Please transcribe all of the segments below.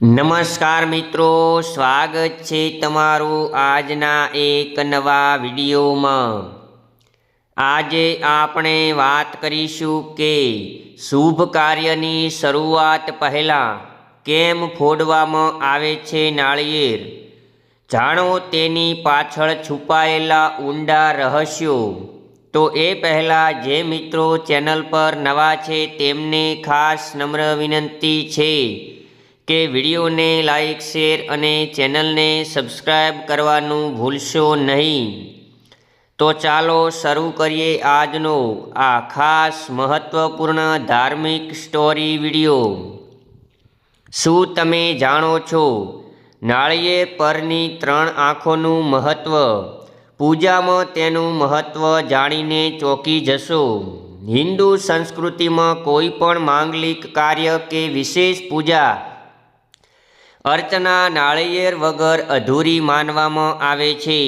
નમસ્કાર મિત્રો, સ્વાગત છે તમારું આજના એક નવા વિડીયોમાં. આજે આપણે વાત કરીશું કે શુભ કાર્યની શરૂઆત પહેલાં કેમ ફોડવામાં આવે છે નાળિયેર? જાણો તેની પાછળ છુપાયેલા ઊંડા રહસ્યો. તો એ પહેલાં જે મિત્રો ચેનલ પર નવા છે તેમને ખાસ નમ્ર વિનંતી છે. કે વિડીયોને લાઈક, શેર અને ચેનલને સબસ્ક્રાઈબ કરવાનું ભૂલશો નહીં. તો ચાલો શરૂ કરીએ આજનો આ ખાસ મહત્વપૂર્ણ ધાર્મિક સ્ટોરી વીડિયો. શું તમે જાણો છો? નાળિયેર પરની ત્રણ આંખોનું મહત્ત્વ પૂજામાં તેનું મહત્ત્વ જાણીને ચોંકી જશો. હિન્દુ સંસ્કૃતિમાં કોઈ પણ માંગલિક કાર્ય કે વિશેષ પૂજા અર્ચના નાળિયેર વગર અધૂરી માનવામાં આવે છે.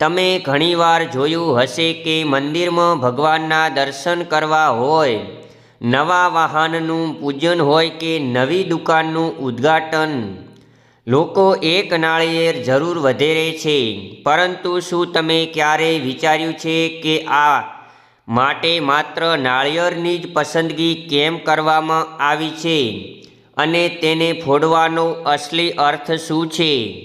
તમે ઘણીવાર જોયું હશે કે મંદિરમાં ભગવાનના દર્શન કરવા હોય, નવા વાહનનું પૂજન હોય કે નવી દુકાનનું ઉદ્ઘાટન. લોકો એક નાળિયેર જરૂર વધેરે છે, પરંતુ શું તમે ક્યારેય વિચાર્યું છે કે આ માટે માત્ર નાળિયેરની જ પસંદગી કેમ કરવામાં આવી છે? અને તેને ફોડવાનો અસલી અર્થ શું છે?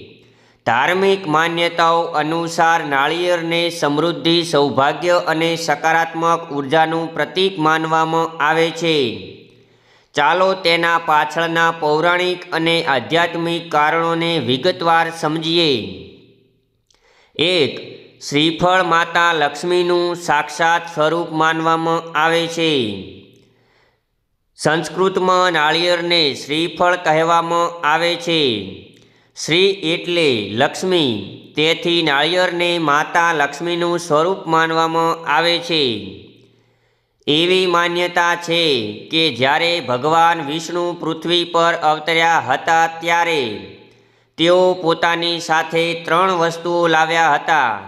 ધાર્મિક માન્યતાઓ અનુસાર નાળિયેરને સમૃદ્ધિ, સૌભાગ્ય અને સકારાત્મક ઉર્જાનું પ્રતીક માનવામાં આવે છે. ચાલો તેના પાછળના પૌરાણિક અને આધ્યાત્મિક કારણોને વિગતવાર સમજીએ. એક, શ્રીફળ માતા લક્ષ્મીનું સાક્ષાત સ્વરૂપ માનવામાં આવે છે. સંસ્કૃતમાં નાળિયેરને શ્રીફળ કહેવામાં આવે છે. શ્રી એટલે લક્ષ્મી. તેથી નાળિયેરને માતા લક્ષ્મીનું સ્વરૂપ માનવામાં આવે છે. એવી માન્યતા છે કે જ્યારે ભગવાન વિષ્ણુ પૃથ્વી પર અવતર્યા હતા ત્યારે તેઓ પોતાની સાથે ત્રણ વસ્તુઓ લાવ્યા હતા.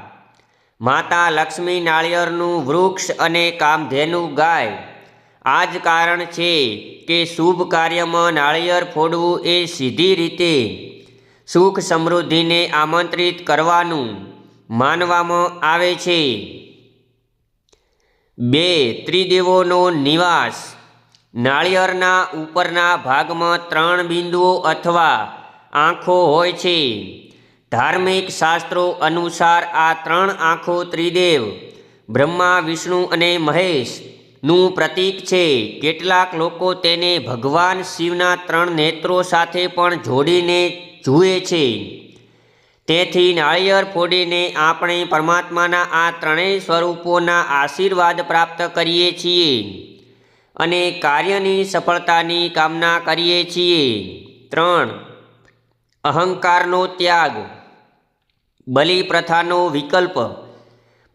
માતા લક્ષ્મી નાળિયેરનું વૃક્ષ અને કામધેનુ ગાય આ જ કારણ છે કે શુભ કાર્યમાં નાળિયેર ફોડવું એ સીધી રીતે સુખ સમૃદ્ધિને આમંત્રિત કરવાનું માનવામાં આવે છે. બે, ત્રિદેવોનો નિવાસ. નાળિયેરના ઉપરના ભાગમાં ત્રણ બિંદુઓ અથવા આંખો હોય છે. ધાર્મિક શાસ્ત્રો અનુસાર આ ત્રણ આંખો ત્રિદેવ, બ્રહ્મા, વિષ્ણુ અને મહેશ નું પ્રતીક છે. કેટલાક લોકો તેને ભગવાન શિવના ત્રણ નેત્રો સાથે પણ જોડીને જુએ છે. તેથી નાળિયેર ફોડીને આપણે પરમાત્માના આ ત્રણેય સ્વરૂપોના આશીર્વાદ પ્રાપ્ત કરીએ છીએ અને કાર્યની સફળતાની કામના કરીએ છીએ. ત્રણ, અહંકારનો ત્યાગ. બલિ પ્રથાનો વિકલ્પ.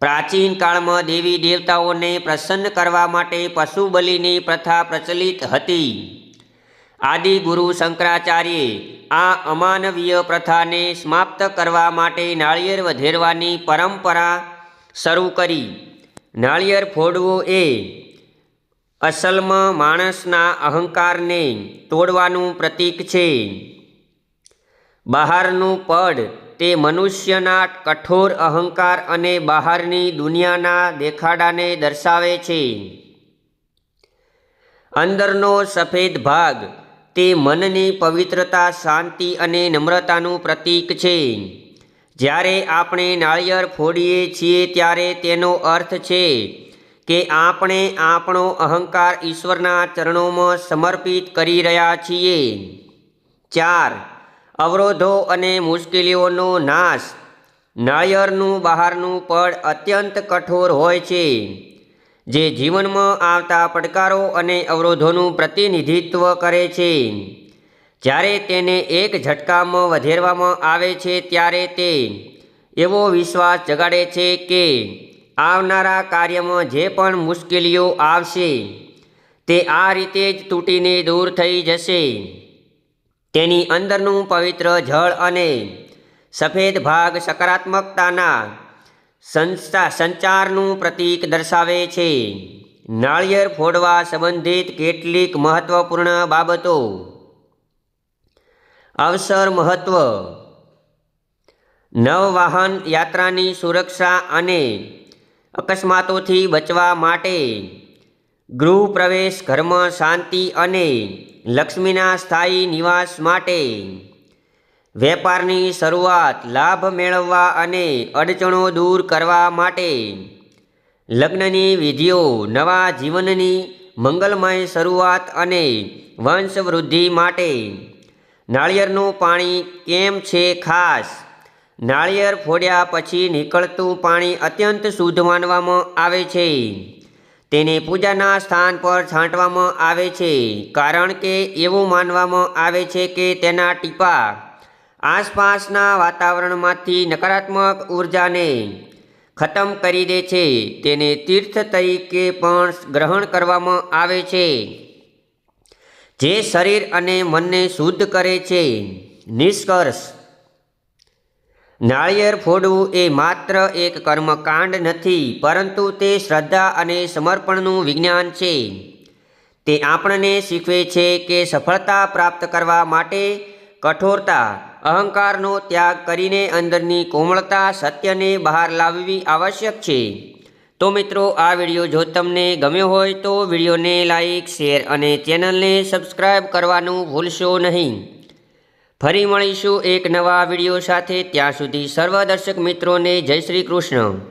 પ્રાચીન કાળમાં દેવી દેવતાઓને પ્રસન્ન કરવા માટે પશુ બલિની પ્રથા પ્રચલિત હતી. આદિ ગુરુ શંકરાચાર્યે આ અમાનવીય પ્રથાને સમાપ્ત કરવા માટે નાળિયેર વધેરવાની પરંપરા શરૂ કરી. નાળિયેર ફોડવું એ અસલમાં માણસના અહંકારને તોડવાનું પ્રતીક છે. બહારનું પડ તે મનુષ્યના કઠોર અહંકાર અને બહારની દુનિયાના દેખાડાને દર્શાવે છે. અંદરનો સફેદ ભાગ તે મનની પવિત્રતા, શાંતિ અને નમ્રતાનું પ્રતીક છે. જ્યારે આપણે નાળિયેર ફોડીએ છીએ ત્યારે તેનો અર્થ છે કે આપણે આપણો અહંકાર ઈશ્વરના ચરણોમાં સમર્પિત કરી રહ્યા છીએ. ચાર અવરોધો અને મુશ્કેલીઓનો નાશ. નાળિયેરનું બહારનું પડ અત્યંત કઠોર હોય છે. જે જીવનમાં આવતા પડકારો અને અવરોધોનું પ્રતિનિધિત્વ કરે છે. જ્યારે તેને એક ઝટકામાં વધેરવામાં આવે છે ત્યારે તે એવો વિશ્વાસ જગાડે છે કે આવનારા કાર્યમાં જે પણ મુશ્કેલીઓ આવશે, તે આ રીતે જ તૂટીને દૂર થઈ જશે. તેની અંદરનું પવિત્ર જળ અને સફેદ ભાગ સકારાત્મકતાના સંસ્થા સંચારનું પ્રતીક દર્શાવે છે. નાળિયેર ફોડવા સંબંધિત કેટલીક મહત્વપૂર્ણ બાબતો. અવસર મહત્વ. નવવાહન યાત્રાની સુરક્ષા અને અકસ્માતોથી બચવા માટે ગૃહ પ્રવેશ, ઘરમાં શાંતિ અને લક્ષ્મીના સ્થાયી નિવાસ માટે વેપારની શરૂઆત લાભ મેળવવા અને અડચણો દૂર કરવા માટે લગ્નની વિધિઓ, નવા જીવનની મંગલમય શરૂઆત અને વંશવૃદ્ધિ માટે નાળિયેરનું પાણી કેમ છે ખાસ? નાળિયેર ફોડ્યા પછી નીકળતું પાણી અત્યંત શુદ્ધ માનવામાં આવે છે. તેને પૂજાના સ્થાન પર છાંટવામાં આવે છે, કારણ કે એવું માનવામાં આવે છે કે તેના ટીપા આસપાસના વાતાવરણમાંથી નકારાત્મક ઉર્જાને ખતમ કરી દે છે. તેને તીર્થ તરીકે પણ ગ્રહણ કરવામાં આવે છે. જે શરીર અને મનને શુદ્ધ કરે છે. નિષ્કર્ષ નાળિયેર ફોડવું એ માત્ર એક કર્મકાંડ નથી, પરંતુ તે શ્રદ્ધા અને સમર્પણનું વિજ્ઞાન છે. તે આપણને શીખવે છે કે સફળતા પ્રાપ્ત કરવા માટે કઠોરતા, અહંકારનો ત્યાગ કરીને અંદરની કોમળતા સત્યને બહાર લાવવી આવશ્યક છે. તો મિત્રો, આ વીડિયો જો તમને ગમ્યો હોય તો વિડીયોને લાઇક શેર અને ચેનલને સબસ્ક્રાઈબ કરવાનું ભૂલશો નહીં. ફરી મળીશું એક નવા વીડિયો સાથે. ત્યાં સુધી સર્વ દર્શક મિત્રોને જય શ્રી કૃષ્ણ.